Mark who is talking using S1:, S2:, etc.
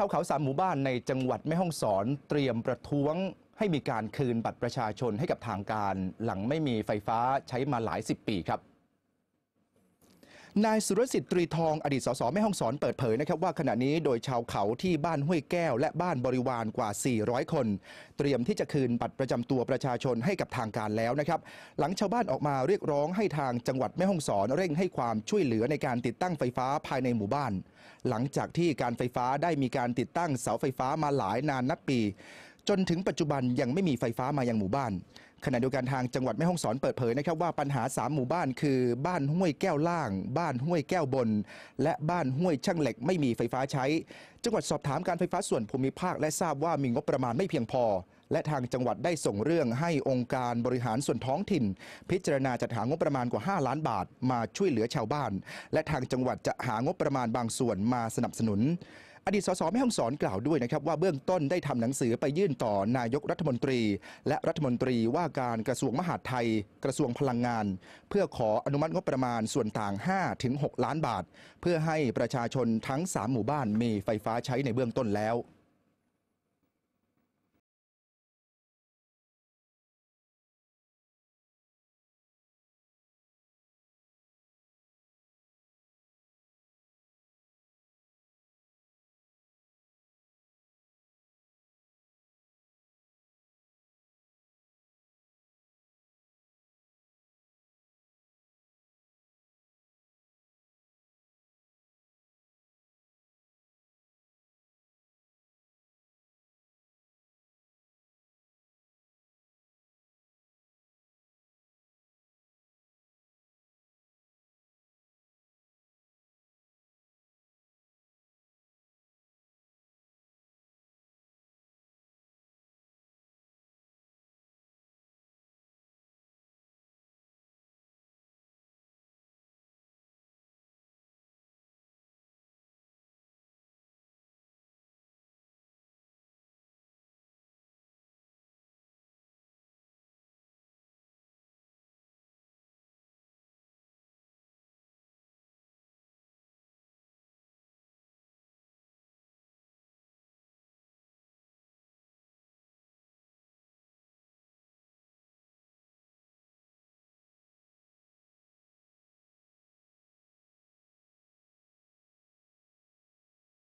S1: ชาวเขาสามหมู่บ้านในจังหวัดแม่ฮ่องสอนเตรียมประท้วงให้มีการคืนบัตรประชาชนให้กับทางการ หลังไม่มีไฟฟ้าใช้มาหลายสิบปีครับ นายสุรสิทธิ์ตรีทองอดีตสสแม่ฮ่องสอนเปิดเผยนะครับว่าขณะนี้โดยชาวเขาที่บ้านห้วยแก้ว และบ้านบริวารกว่า 400 คน เตรียมที่จะคืนบัตรประจำตัวประชาชนให้กับทางการแล้วนะครับ หลังชาวบ้านออกมาเรียกร้องให้ทางจังหวัดแม่ฮ่องสอนเร่งให้ความช่วยเหลือในการติดตั้งไฟฟ้าภายในหมู่บ้าน หลังจากที่การไฟฟ้าได้มีการติดตั้งเสาไฟฟ้ามาหลายนานนับปี จนถึงปัจจุบันยังไม่มีไฟฟ้ามายังหมู่บ้าน ขณะเดียวกันทางจังหวัดแม่ฮ่องสอนเปิดเผยนะครับว่าปัญหา 3 หมู่บ้านคือบ้านห้วยแก้วล่าง บ้านห้วยแก้วบน และบ้านห้วยช่างเหล็กไม่มีไฟฟ้าใช้ จังหวัดสอบถามการไฟฟ้าส่วนภูมิภาคและทราบว่ามีงบประมาณไม่เพียงพอ และทางจังหวัดได้ส่งเรื่องให้องค์การบริหารส่วนท้องถิ่น พิจารณาจัดหางบประมาณกว่า 5 ล้านบาท มาช่วยเหลือชาวบ้าน และทางจังหวัดจะหางบประมาณบางส่วนมาสนับสนุนอดีตสสแม่ฮ่องสอนกล่าวด้วยนะครับว่าเบื้องต้นได้ทำหนังสือไปยื่นต่อนายกรัฐมนตรี และรัฐมนตรีว่าการกระทรวงมหาดไทย กระทรวงพลังงาน เพื่อขออนุมัติงบประมาณส่วนต่าง 5-6 ล้านบาท เพื่อให้ประชาชนทั้ง 3 หมู่บ้านมีไฟฟ้าใช้ในเบื้องต้นแล้ว